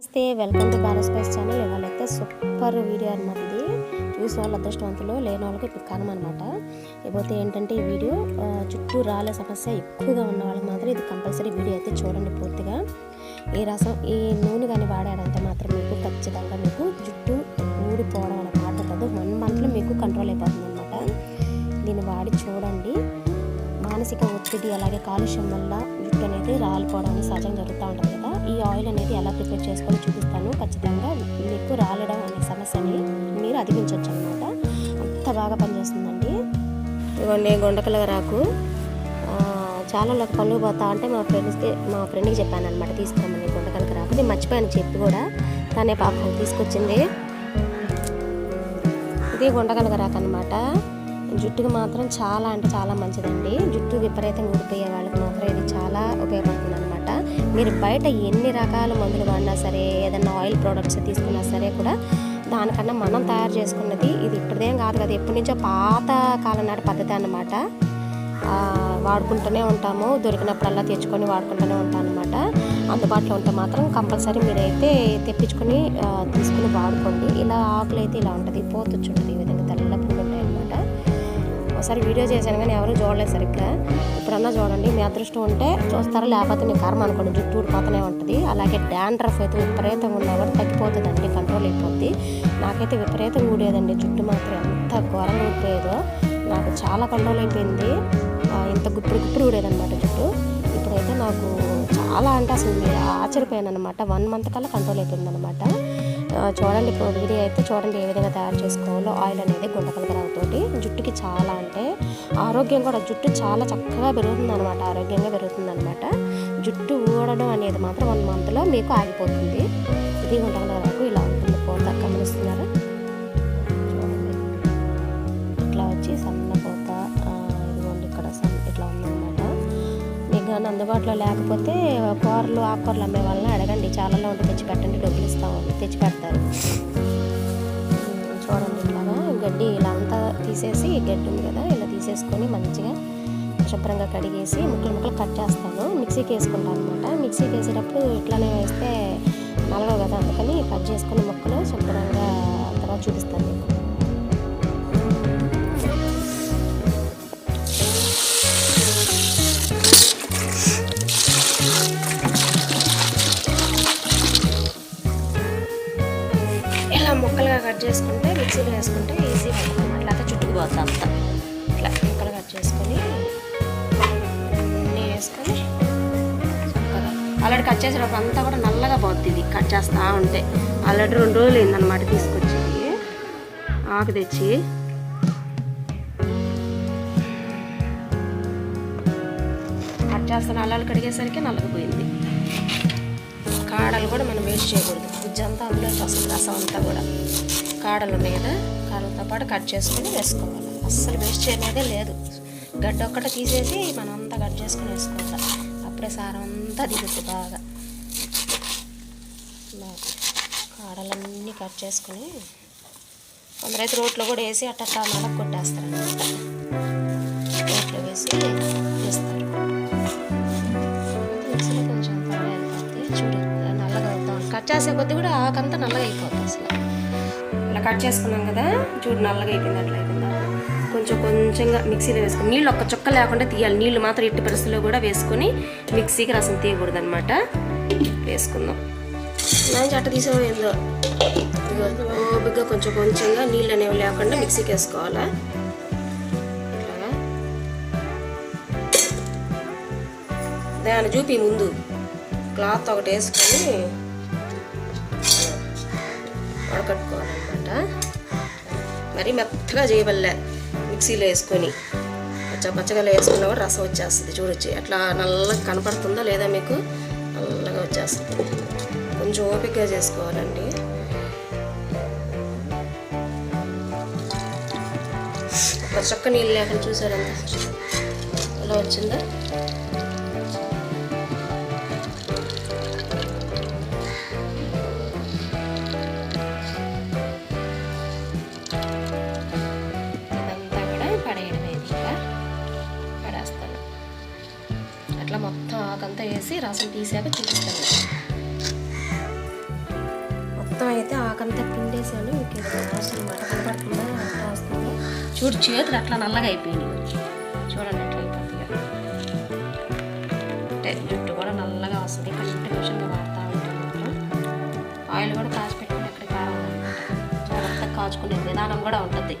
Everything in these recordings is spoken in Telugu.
నమస్తే welcome to Bharat Spice channel. ఇవాళ అయితే సూపర్ వీడియో అనమాట ఇది. చూసిన వాళ్ళు అదృష్టవంతులు లేని వాళ్ళకి ఇప్పుడు కారణం అనమాట ఇకపోతే ఏంటంటే ఈ వీడియో చుట్టూ రాలే సమస్య ఎక్కువగా ఉన్న వాళ్ళకి మాత్రం ఇది కంపల్సరీ వీడియో అయితే చూడండి పూర్తిగా. ఈ రసం ఈ నూనె కానీ వాడారంటే మాత్రం మీకు ఖచ్చితంగా మీకు జుట్టు ఊడిపోవడం అనే మాట కాదు వన్ మంత్లో మీకు కంట్రోల్ అయిపోతుంది అనమాట దీన్ని వాడి చూడండి. మానసిక ఒత్తిడి అలాగే కాలుష్యం వల్ల జుట్టు అనేది రాలిపోవడం అనేది సహజంగా జరుగుతూ ఉంటుంది కదా. ఈ ఆయిల్ అనేది ఎలా ప్రిపేర్ చేసుకొని చూపిస్తాను ఖచ్చితంగా మీకు రాలడం అనే సమస్యని మీరు అధిగమించవచ్చు అనమాట అంత బాగా పనిచేస్తుందండి. ఇవ్వండి గొండకల రాకు. చాలా నాకు పనులు పోతా అంటే మా ఫ్రెండ్స్కి మా ఫ్రెండ్కి చెప్పాను అనమాట తీసుకురమ్మని గుండకలకి రాకు. నేను మర్చిపోయాను చెప్పి కూడా తనే పాపం తీసుకొచ్చింది. ఇది గుండగలగ రాక అనమాట జుట్టుకి మాత్రం చాలా అంటే చాలా మంచిదండి. జుట్టు విపరీతంగా ఊడిపోయే వాళ్ళకి మాత్రం ఇది చాలా ఉపయోగపడుతుంది అనమాట మీరు బయట ఎన్ని రకాల మందులు వాడినా సరే ఏదైనా ఆయిల్ ప్రోడక్ట్స్ తీసుకున్నా సరే కూడా దానికన్నా మనం తయారు చేసుకున్నది ఇది ఇప్పుడుదేం కాదు కదా. ఎప్పటి నుంచో పాత కాలం నాటి పద్ధతి అనమాట వాడుకుంటూనే ఉంటాము. దొరికినప్పుడల్లా తెచ్చుకొని వాడుకుంటూనే ఉంటాం అనమాట అందుబాటులో ఉంటే మాత్రం కంపల్సరీ మీరైతే తెప్పించుకొని తీసుకుని వాడుకోండి. ఇలా ఆకులు అయితే ఇలా ఉంటుంది. పోతు చూడండి ఈ విధంగా. ఒకసారి వీడియో చేశాను కానీ ఎవరు చూడలేదు సరిగ్గా. ఇప్పుడన్నా చూడండి మీ అదృష్టం ఉంటే చూస్తారా? లేకపోతే మీ కర్మ అనుకోండి జుట్టు ఊడిపోతూనే ఉంటుంది. అలాగే డాండ్రఫ్ అయితే విపరీతంగా ఉన్నా కూడా తగ్గిపోతుందండి కంట్రోల్ అయిపోద్ది. నాకైతే విపరీతంగా ఊడేదండి. జుట్టు మాత్రం ఎంత ఘోరంగా ఊడిపోయేదో నాకు చాలా కంట్రోల్ అయిపోయింది. ఇంత గుప్పుడు గుప్పుడు ఊడేదన్నమాట జుట్టు. ఇప్పుడైతే నాకు చాలా అంటే అసలు ఆశ్చర్యపోయాను అనమాట వన్ మంత్ కల్లా కంట్రోల్ అయిపోయింది అనమాట చూడండి ఇప్పుడు వీడియో అయితే చూడండి ఏ విధంగా తయారు చేసుకోవాలో ఆయిల్ అనేది గుండకలకరావుతోటి జుట్టుకి చాలా అంటే ఆరోగ్యం కూడా జుట్టు చాలా చక్కగా పెరుగుతుంది అనమాట ఆరోగ్యంగా పెరుగుతుంది అనమాట జుట్టు ఊడడం అనేది మాత్రం వన్ మంత్లో మీకు ఆగిపోతుంది. ఇది గుండకలకరాకు ఇలా ఉంటుంది. పోత గమనిస్తున్నారు? చూడండి. ఇట్లా వచ్చి సన్న పోత ఇదిగోండి ఇక్కడ సన్న ఇట్లా ఉందన్నమాట. మీకు కానీ అందుబాటులో లేకపోతే కూరలు ఆకుకూరలు అమ్మే వాళ్ళని అడగండి. చాలాలో ఉంటే తెచ్చి పెట్టండి. తీసేసి ఈ గడ్డి ఉంది కదా ఇలా తీసేసుకొని మంచిగా శుభ్రంగా కడిగేసి ముక్కలు ముక్కలు కట్ చేస్తాను. మిక్సీకి వేసుకుంటాను అనమాట మిక్సీకి వేసేటప్పుడు ఇట్లానే వేస్తే నలగవు కదా అందుకని కట్ చేసుకుని ముక్కలు శుభ్రంగా తర్వాత చూపిస్తాను మీకు. ఇలా ముక్కలుగా కట్ చేసుకుంటే మిక్సీలో వేసుకుంటే కట్ చేసేటప్పుడు అంతా కూడా నల్లగా పోతుంది ఇది కట్ చేస్తూ ఉంటే. ఆల్రెడీ రెండు రోజులు అయిందనమాట తీసుకొచ్చింది. ఆకు తెచ్చి. కట్ చేస్తాను అల్లాలు కడిగేసరికి నల్లగపోయింది కాడలు కూడా మనం వేస్ట్ చేయకూడదు. గుజ్జు అంతా అందులోకి వస్తుంది రసం అంతా కూడా. కాడలు ఉన్నాయి కదా కాడలతో పాటు కట్ చేసుకొని వేసుకోవాలి. అస్సలు వేస్ట్ చేయనేదే లేదు. గడ్డ ఒక్కటే తీసేసి మనం అంతా కట్ చేసుకుని వేసుకోవాలి. అప్పుడే సారం అంతా దిగుద్ది బాగా. ఇలా కాడలన్నీ కట్ చేసుకొని కొందరైతే రోట్లో కూడా వేసి అట్ట నలగ కొట్టేస్తారు అనమాట రోట్లో వేసి వేస్తారు. మిక్సీలో కొంచెం త్వరగా అయిపోద్ది చూడు నల్లగా కట్ చేసే కొద్ది కూడా ఆకంతా నల్లగా అయిపోతుంది అసలు. ఇలా కట్ చేసుకున్నాం కదా చూడు నల్లగా అయిపోయింది అట్లా అయిపోయింది. కొంచెం కొంచెంగా మిక్సీలో వేసుకుని నీళ్ళు ఒక్క చుక్క లేకుండా తీయాలి. నీళ్ళు మాత్రం ఇట్టి పరిస్థితుల్లో కూడా వేసుకొని మిక్సీకి రసం తీయకూడదు అనమాట వేసుకుందాం నా చట్ట తీసేపోయిందో ఓపిగ్గా కొంచెం కొంచెంగా నీళ్ళు అనేవి లేకుండా మిక్సీకి వేసుకోవాలా? ఇట్లాగా. దాన్ని చూపి ముందు. క్లాత్ ఒకటి వేసుకొని వడకట్టుకోవాలన్నమాట. మరి మెత్తగా చేయవల్లే మిక్సీలో వేసుకొని. పచ్చ పచ్చగా వేసుకున్నా కూడా రసం వచ్చేస్తుంది. చూడొచ్చు అట్లా నల్లగా కనపడుతుందా లేదా మీకు? నల్లగా వచ్చేస్తుంది. కొంచెం ఓపికగా చేసుకోవాలండి. ఒక చొక్క నీళ్ళు లేకుండా చూసారండి. ఎలా వచ్చిందా? కూడా పడేస్తాను. అట్లా మొత్తం ఆకంతా వేసి రసం తీసాక చూపిస్తాను మొత్తం అయితే ఆకంతా పిండేసాను ఇంకే లాస్ట్ అనమాట కనపడుతుందా అట్లా వస్తుంది చూడు చేతులు అట్లా నల్లగా అయిపోయినాయి చూడండి అట్లా అయిపోతుంది జుట్టు కూడా నల్లగా వస్తుంది కంటిన్యూషన్గా వాడుతూ ఉంటాం మాత్రం ఆయిల్ కూడా కాచి పెట్టుకుని ఎక్కడ కావాలన్నమాట జాగ్రత్తగా కాచుకునే విధానం కూడా ఉంటుంది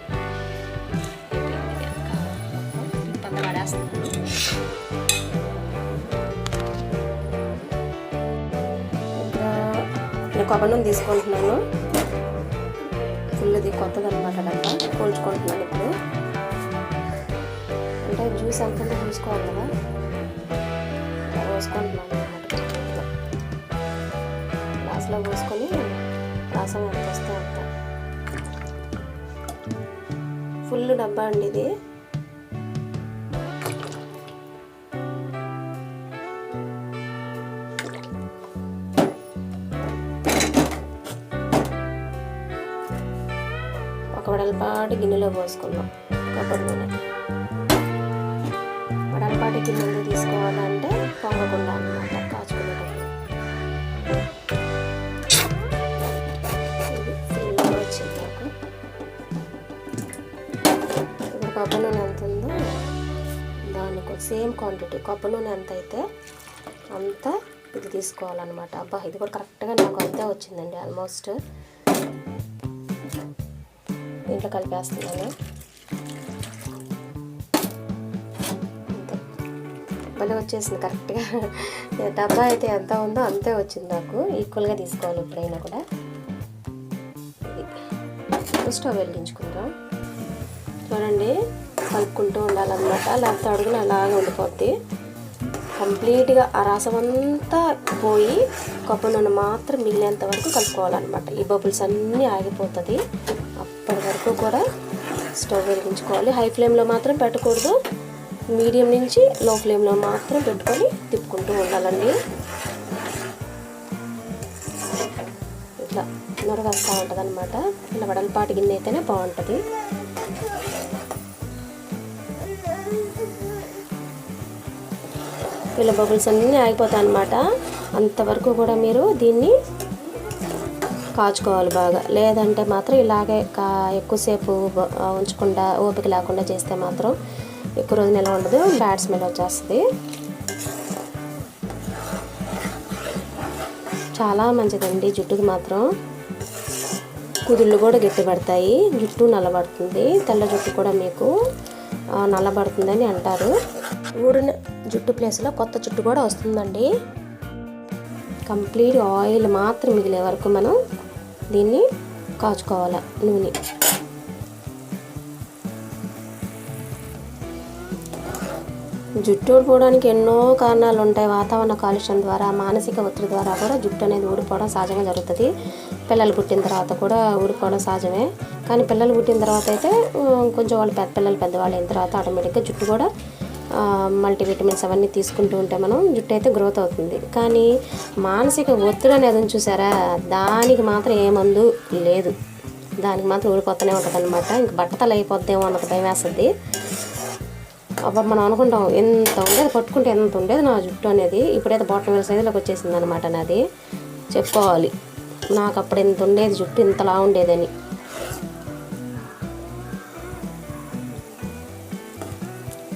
పంత పడేస్తున్నాను కొబ్బరి నూనె తీసుకుంటున్నాను. ఫుల్ది కొత్తది అనమాట డబ్బా పోల్చుకుంటున్నాను ఇప్పుడు. అంటే జ్యూస్ అంతా చూసుకోవాలి కదా? పోసుకుంటున్నాను గ్లాస్లో పోసుకొని రాసం ఎంత వస్తే అంత ఫుల్ డబ్బా అండి ఇది. వడలపాటి గిన్నెలో పోసుకున్నాం కొబ్బరి నూనె. వడలపాటి గిన్నెలో తీసుకోవాలంటే పొంగకుండా అనమాట కాచుకునేటప్పుడు వచ్చింది నాకు. ఇప్పుడు కొబ్బరి నూనె ఎంత ఉందో దానికి సేమ్ క్వాంటిటీ. కొబ్బరి నూనె ఎంత అయితే అంత ఇది తీసుకోవాలన్నమాట. అబ్బా ఇది కూడా కరెక్ట్గా నాకు అంతే వచ్చిందండి ఆల్మోస్ట్. దీంట్లో కలిపేస్తున్నాను. మళ్ళీ వచ్చేసింది కరెక్ట్గా డబ్బా అయితే ఎంత ఉందో అంతే వచ్చింది నాకు. ఈక్వల్గా తీసుకోవాలి ఎప్పుడైనా కూడా. ఇది. స్టవ్ వెలిగించుకుందాం. చూడండి కలుపుకుంటూ ఉండాలన్నమాట. లేకపోతే అడుగులు అలాగే ఉండిపోద్ది. కంప్లీట్గా ఆ రసం అంతా పోయి కొబ్బరి నూనె మాత్రం మిగిలేంత వరకు కలుపుకోవాలన్నమాట. ఈ బబుల్స్ అన్నీ ఆగిపోతుంది. అప్పటి వరకు కూడా స్టవ్ వెలిగించుకోవాలి. హై ఫ్లేమ్లో మాత్రం పెట్టకూడదు. మీడియం నుంచి లో ఫ్లేమ్లో మాత్రం పెట్టుకొని తిప్పుకుంటూ ఉండాలండి. ఇట్లా నొరగస్తూ ఉంటుంది అనమాట ఇలా వడలపాటి గిన్నె అయితేనే బాగుంటుంది. ఇలా బబుల్స్ అన్నీ ఆగిపోతాయి అనమాట అంతవరకు కూడా మీరు దీన్ని కాచుకోవాలి బాగా. లేదంటే మాత్రం ఇలాగే కా ఎక్కువసేపు ఉంచకుండా ఓపిక లేకుండా చేస్తే మాత్రం ఎక్కువ రోజు నిల్వ ఉండదు. బ్యాడ్ స్మెల్ వచ్చేస్తుంది. చాలా మంచిదండి జుట్టుకి మాత్రం. కుదుళ్ళు కూడా గట్టిపడతాయి జుట్టు నల్లబడుతుంది. తెల్ల జుట్టు కూడా మీకు నల్లబడుతుందని అంటారు. ఊడిన జుట్టు ప్లేస్లో కొత్త జుట్టు కూడా వస్తుందండి. కంప్లీట్ ఆయిల్ మాత్రం మిగిలే వరకు మనం దీన్ని కాచుకోవాలి నూనె. జుట్టు ఊడిపోవడానికి ఎన్నో కారణాలు ఉంటాయి వాతావరణ కాలుష్యం ద్వారా మానసిక ఒత్తిడి ద్వారా కూడా జుట్టు అనేది ఊడిపోవడం సహజంగా జరుగుతుంది. పిల్లలు పుట్టిన తర్వాత కూడా ఊడిపోవడం సహజమే. కానీ పిల్లలు పుట్టిన తర్వాత అయితే కొంచెం వాళ్ళు పెద్ద పిల్లలు పెద్దవాళ్ళు అయిన తర్వాత ఆటోమేటిక్గా జుట్టు కూడా మల్టీవిటమిన్స్ అవన్నీ తీసుకుంటూ ఉంటే మనం జుట్టు అయితే గ్రోత్ అవుతుంది. కానీ మానసిక ఒత్తిడి అనేది చూసారా? దానికి మాత్రం ఏ మందు లేదు. దానికి మాత్రం ఊడిపోతూనే ఉంటుంది అనమాట ఇంక బట్టతలు అయిపోద్దేమో అన్నది భయం వేస్తుంది. అబ్బా మనం అనుకుంటాం ఎంత ఉండేది పట్టుకుంటే ఎంత ఉండేది నా జుట్టు అనేది. ఇప్పుడైతే బాటం వేల సైజులోకి వచ్చేసింది అనమాట నాది. చెప్పుకోవాలి. నాకు అప్పుడు ఎంత ఉండేది జుట్టు ఇంతలా ఉండేదని.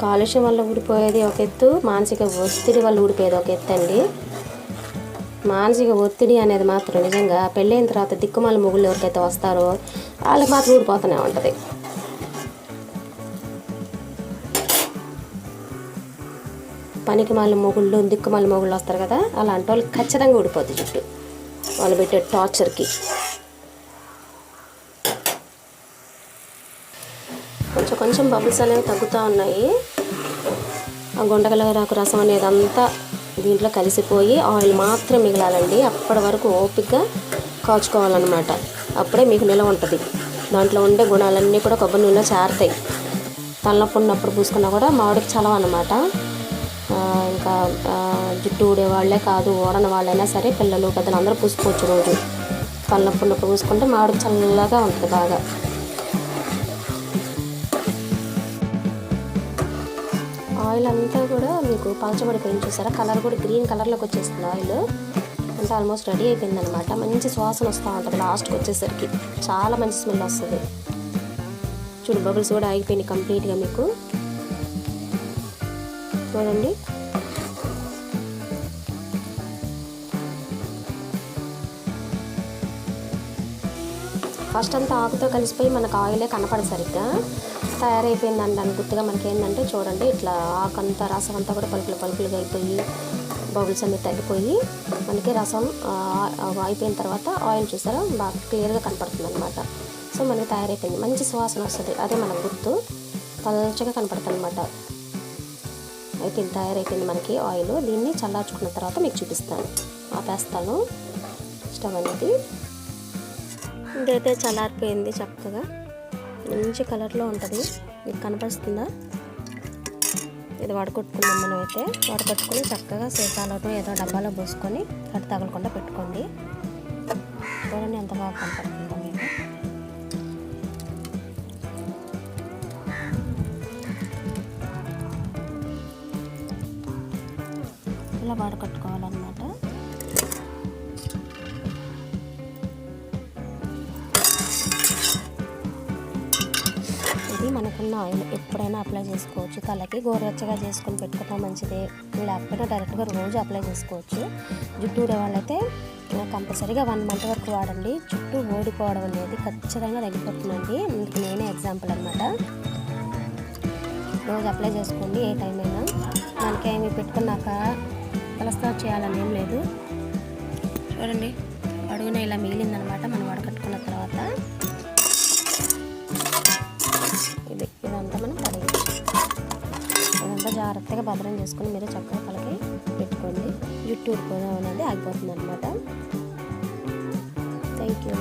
కాలుష్యం వల్ల ఊడిపోయేది ఒక ఎత్తు మానసిక ఒత్తిడి వల్ల ఊడిపోయేది ఒక ఎత్తు అండి. మానసిక ఒత్తిడి అనేది మాత్రం నిజంగా పెళ్ళైన తర్వాత దిక్కుమాల మొగుళ్ళు ఎవరికైతే వస్తారో వాళ్ళకి మాత్రం ఊడిపోతూనే ఉంటుంది. పనికి మాల మొగుళ్ళు దిక్కుమాల మొగుళ్ళు వస్తారు కదా అలాంటి వాళ్ళు ఖచ్చితంగా ఊడిపోద్ది జుట్టు. వాళ్ళు పెట్టే టార్చర్కి కొంచెం కొంచెం బబుల్స్ అనేవి తగ్గుతూ ఉన్నాయి. గుండగలరాకు రసం అనేది అంతా దీంట్లో కలిసిపోయి ఆయిల్ మాత్రం మిగలాలండి. అప్పటి వరకు ఓపికగా కాచుకోవాలన్నమాట. అప్పుడే మీకు నిలవ ఉంటుంది. దాంట్లో ఉండే గుణాలన్నీ కూడా కొబ్బరి నూనెలో చేరతాయి. తలనొప్పి ఉన్నప్పుడు పూసుకున్నా కూడా మామిడికి చలవ ఇంకా జుట్టు ఊడే వాళ్ళే కాదు ఓడని వాళ్ళైనా సరే పిల్లలు పెద్దలు అందరూ పూసుకోవచ్చు రోజు. తలనొప్పి ఉన్నప్పుడు పూసుకుంటే మామిడికి చల్లగా ఉంటుంది బాగా. ఆయిల్ అంతా కూడా మీకు పాల్చబడిపోయింది చూసారా? కలర్ కూడా గ్రీన్ కలర్లోకి వచ్చేస్తుంది ఆయిల్. అంటే ఆల్మోస్ట్ రెడీ అయిపోయింది అనమాట మంచి సువాసన వస్తూ ఉంటుంది లాస్ట్కి వచ్చేసరికి. చాలా మంచి స్మెల్ వస్తుంది. చూడు బబుల్స్ కూడా ఆగిపోయినాయి కంప్లీట్గా మీకు. చూడండి. ఫస్ట్ అంతా ఆకుతో కలిసిపోయి మనకు ఆయిలే కనపడదు సరిగ్గా. తయారైపోయిందండి అని గుర్తుగా మనకి ఏంటంటే చూడండి ఇట్లా ఆకంతా రసం అంతా కూడా పలుకులు పలుకులుగా అయిపోయి బబుల్స్ అన్ని తగ్గిపోయి మనకి రసం అయిపోయిన తర్వాత ఆయిల్ చూసారా? బాగా క్లియర్గా కనపడుతుంది అనమాట సో మనకి తయారైపోయింది. మంచి సువాసన వస్తుంది. అదే మన గుర్తు పల్చగా కనపడుతుంది అనమాట అయిపోయింది తయారైపోయింది మనకి ఆయిల్. దీన్ని చల్లార్చుకున్న తర్వాత మీకు చూపిస్తాను. ఆపేస్తాను. స్టవ్ అనేది ఇదైతే చల్లారిపోయింది చక్కగా. మంచి కలర్లో ఉంటుంది. మీకు కనపడుతుందా ఇది వడకొట్టుకున్నాం మనం అయితే వడకొట్టుకొని చక్కగా సీసాలోనో ఏదో డబ్బాలో పోసుకొని అటు తగలకుండా పెట్టుకోండి. చూడండి ఎంత బాగా కనపడుతుందో మీకు. ఇలా వడకట్టుకోవాలన్నమాట ఇది మనకున్న ఆయిల్ ఎప్పుడైనా అప్లై చేసుకోవచ్చు. తలకి గోరువెచ్చగా చేసుకొని పెట్టుకుంటే మంచిది. లేకపోతే డైరెక్ట్గా రోజు అప్లై చేసుకోవచ్చు. జుట్టు ఊడే వాళ్ళైతే కంపల్సరీగా వన్ మంత్ వరకు వాడండి. జుట్టు ఓడిపోవడం అనేది ఖచ్చితంగా తగ్గిపోతుందండి. ఇందుకు నేనే ఎగ్జాంపుల్ అనమాట రోజు అప్లై చేసుకోండి ఏ టైం అయినా. మనకి ఏమి పెట్టుకున్నాక తలస్తా చేయాలని ఏం లేదు. చూడండి అడుగున ఇలా మిగిలిందనమాట మనం వడకట్టుకున్న తర్వాత జాగ్రత్తగా భద్రం చేసుకుని మీరు చక్కగా తలకి పెట్టుకోండి. జుట్టు ఊడిపోదాం అనేది ఆగిపోతుంది అనమాట థ్యాంక్ యూ